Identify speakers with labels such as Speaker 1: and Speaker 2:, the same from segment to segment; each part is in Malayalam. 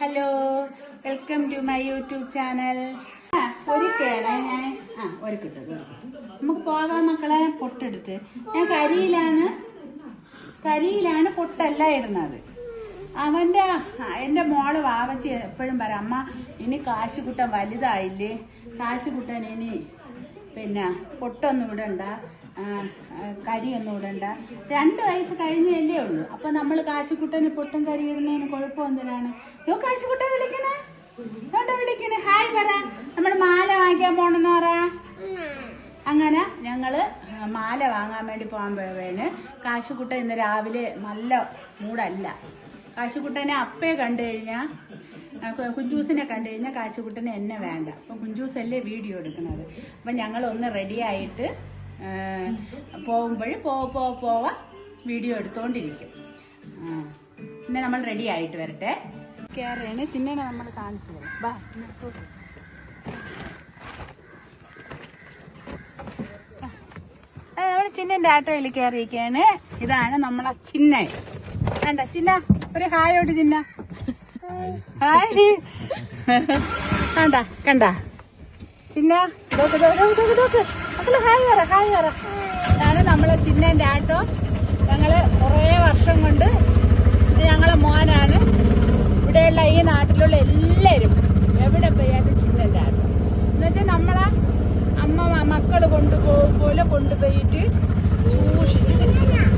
Speaker 1: Hello welcome to my YouTube channel ഒരു കേടാ ഞാൻ. ആ ഒരുക്കിട്ടത് നമുക്ക് പോവാം മക്കളെ പൊട്ടെടുത്ത്. ഞാൻ കരിയിലാണ് കരിയിലാണ് പൊട്ടല്ല ഇടുന്നത്. അവന്റെ എന്റെ മോൾ വാവച്ച് എപ്പോഴും പറയാം അമ്മ ഇനി കാശുകുട്ടൻ വലുതായില്ലേ? കാശുകുട്ടൻ ഇനി പിന്നെ പൊട്ടൊന്നും ഇടണ്ട. കരിയൊന്നും ഇടണ്ട. രണ്ട് വയസ്സ് കഴിഞ്ഞല്ലേ ഉള്ളൂ. അപ്പൊ നമ്മൾ കാശിക്കുട്ടന് പൊട്ടും കരി ഇടുന്നതിന് കുഴപ്പം എന്തിനാണ്? യോ കാശിക്കുട്ട വിളിക്കണേ? എവിടെ വിളിക്കണേ? ഹായ് പറ. നമ്മൾ മാല വാങ്ങിക്കാൻ പോണെന്ന് പറ. അങ്ങനെ ഞങ്ങൾ മാല വാങ്ങാൻ വേണ്ടി പോകാൻ പോയവേണ് കാശിക്കുട്ട ഇന്ന് രാവിലെ നല്ല മൂടല്ല. കാശിക്കുട്ടനെ അപ്പേ കണ്ടു കഴിഞ്ഞാൽ കുഞ്ചൂസിനെ കണ്ടു കഴിഞ്ഞാൽ കാശിക്കുട്ടനെ എന്നെ വേണ്ട. അപ്പം കുഞ്ചൂസല്ലേ വീഡിയോ എടുക്കുന്നത് അപ്പം ഞങ്ങളൊന്ന് റെഡിയായിട്ട് പോകുമ്പോൾ പോ പോ പോവാ. വീഡിയോ എടുത്തോണ്ടിരിക്കും. പിന്നെ നമ്മൾ റെഡി ആയിട്ട് വരട്ടെ. കയറിയാണ് ചിന്നേനെ നമ്മൾ കാണിച്ചു തരും. ബാ ഇങ്ങോട്ട് നമ്മൾ ആട്ടോയിൽ കയറിയിരിക്കുകയാണ് ഇതാണ് നമ്മളെ ചിന്ന വേണ്ട ചിന്ന ഒരു ഹായോട് ചിന്ന. ഹായ്. കണ്ട കണ്ട. ചിന്ന നോക്ക് നോക്ക് നോക്ക് നോക്ക് മക്കൾ ഹായ് ഹായ് പറ ഇതാണ് നമ്മളെ ചിന്നന്റെ ആട്ടോ. ഞങ്ങൾ കുറേ വർഷം കൊണ്ട് ഞങ്ങളെ മോനാണ്. ഇവിടെയുള്ള ഈ നാട്ടിലുള്ള എല്ലാവരും എവിടെ പോയാലും ചിന്നന്റെ ആട്ടോ എന്നുവെച്ചാൽ നമ്മളെ അമ്മ മ- മക്കൾ കൊണ്ടുപോകും പോലെ കൊണ്ടുപോയിട്ട് സൂക്ഷിച്ച് തിരിച്ചു വരും.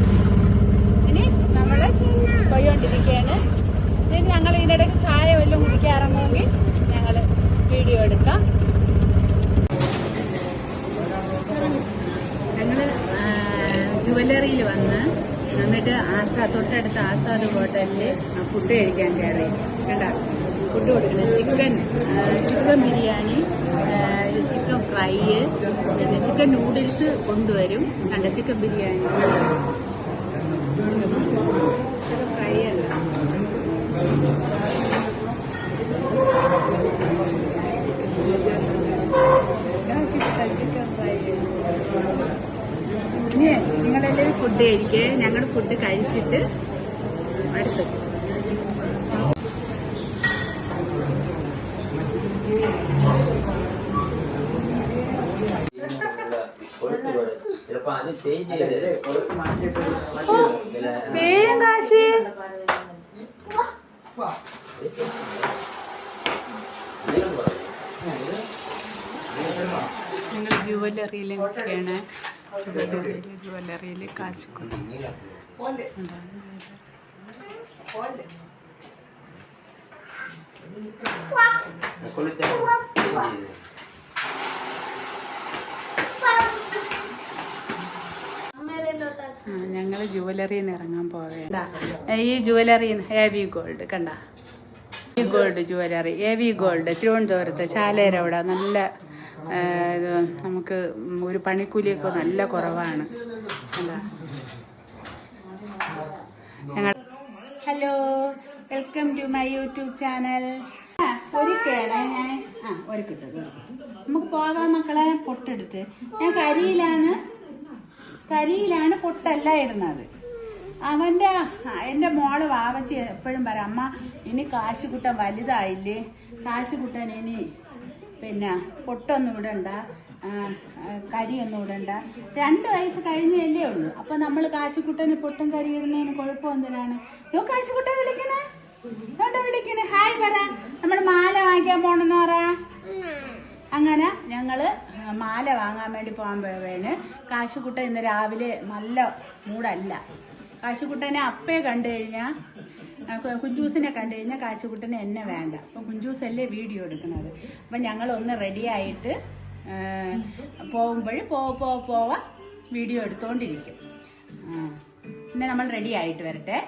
Speaker 1: ഇനി നമ്മൾ പോയോണ്ടിരിക്കുകയാണ് ഇനി ഞങ്ങൾ ഇതിനിടയ്ക്ക് ചായ വല്ലതും കുടിക്കാൻ ഇറങ്ങുമെങ്കിൽ ഞങ്ങൾ വീഡിയോ എടുക്കാം ഞങ്ങൾ ജുവല്ലറിയിൽ വന്ന് എന്നിട്ട് ആസാ തൊട്ടടുത്ത ആസാദ് ഹോട്ടലിൽ ഫുഡ് കഴിക്കാൻ കയറി. കേട്ട ഫുഡ് കൊടുക്കുന്നത് chicken chicken biryani chicken fry പിന്നെ ചിക്കൻ നൂഡിൽസ് കൊണ്ടുവരും. കണ്ട? ചിക്കൻ ബിരിയാണി ഫ്രൈ അല്ല ചിക്കൻ ഫ്രൈ ഇനി നിങ്ങളെല്ലാവരും ഫുഡ് കഴിക്കേ. ഞങ്ങൾ ഫുഡ് കഴിച്ചിട്ട് അടുത്ത്. വേഴം കാശ്. നിങ്ങൾ ജുവല്ലറിയിൽ
Speaker 2: ചേഞ്ച് ചെയ്ത്.
Speaker 1: ഞങ്ങൾ ജുവലറിയിൽ ഇറങ്ങാൻ പോവുകയാണ് ഈ ജുവലറി ഹേവി ഗോൾഡ് കണ്ട gold jewellery A V gold തിരുവനന്തപുരത്ത് ചാലേരവിട നല്ല ഇത് നമുക്ക് ഒരു പണിക്കൂലിയൊക്കെ നല്ല കുറവാണ്. Hello welcome to my YouTube channel ഞാൻ നമുക്ക് പോവാം മക്കളെ പൊട്ടെടുത്ത്. ഞാൻ കരിയിലാണ് കരിയിലാണ് പൊട്ടല്ല ഇടുന്നത്. അവന്റെ എന്റെ മോൾ വാവച്ചി എപ്പോഴും പറയാം അമ്മ ഇനി കാശുകുട്ടൻ വലുതായില്ലേ? കാശുകുട്ടൻ ഇനി പിന്നെ പൊട്ടൊന്നും ഇടണ്ട കരിയൊന്നും ഇടണ്ട. രണ്ട് വയസ്സ് കഴിഞ്ഞല്ലേ ഉള്ളൂ. അപ്പൊ നമ്മൾ കാശുകുട്ടന് പൊട്ടും കരി ഇടുന്നതിന് കുഴപ്പം എന്തിനാണ്? യോ കാശുകുട്ടൻ വിളിക്കണേ. എവിടെ വിളിക്കണേ? ഹായ് പറ. നമ്മൾ മാല വാങ്ങിക്കാൻ പോണെന്ന് പറ. അങ്ങനെ ഞങ്ങൾ മാല വാങ്ങാൻ വേണ്ടി പോകാൻ പോയവേന് കാശുകുട്ടൻ ഇന്ന് രാവിലെ നല്ല മൂടല്ല. കാശുകുട്ടനെ അപ്പേ കണ്ടു കഴിഞ്ഞാൽ കുഞ്ചൂസിനെ കണ്ടു കഴിഞ്ഞാൽ കാശുകുട്ടനെ എന്നെ വേണ്ട. അപ്പം കുഞ്ചൂസല്ലേ വീഡിയോ എടുക്കുന്നത്. അപ്പം ഞങ്ങൾ ഒന്ന് റെഡി ആയിട്ട് പോകുമ്പോൾ പോ പോ പോവാ വീഡിയോ എടുത്തുകൊണ്ടിരിക്കും പിന്നെ നമ്മൾ റെഡി ആയിട്ട് വരട്ടെ.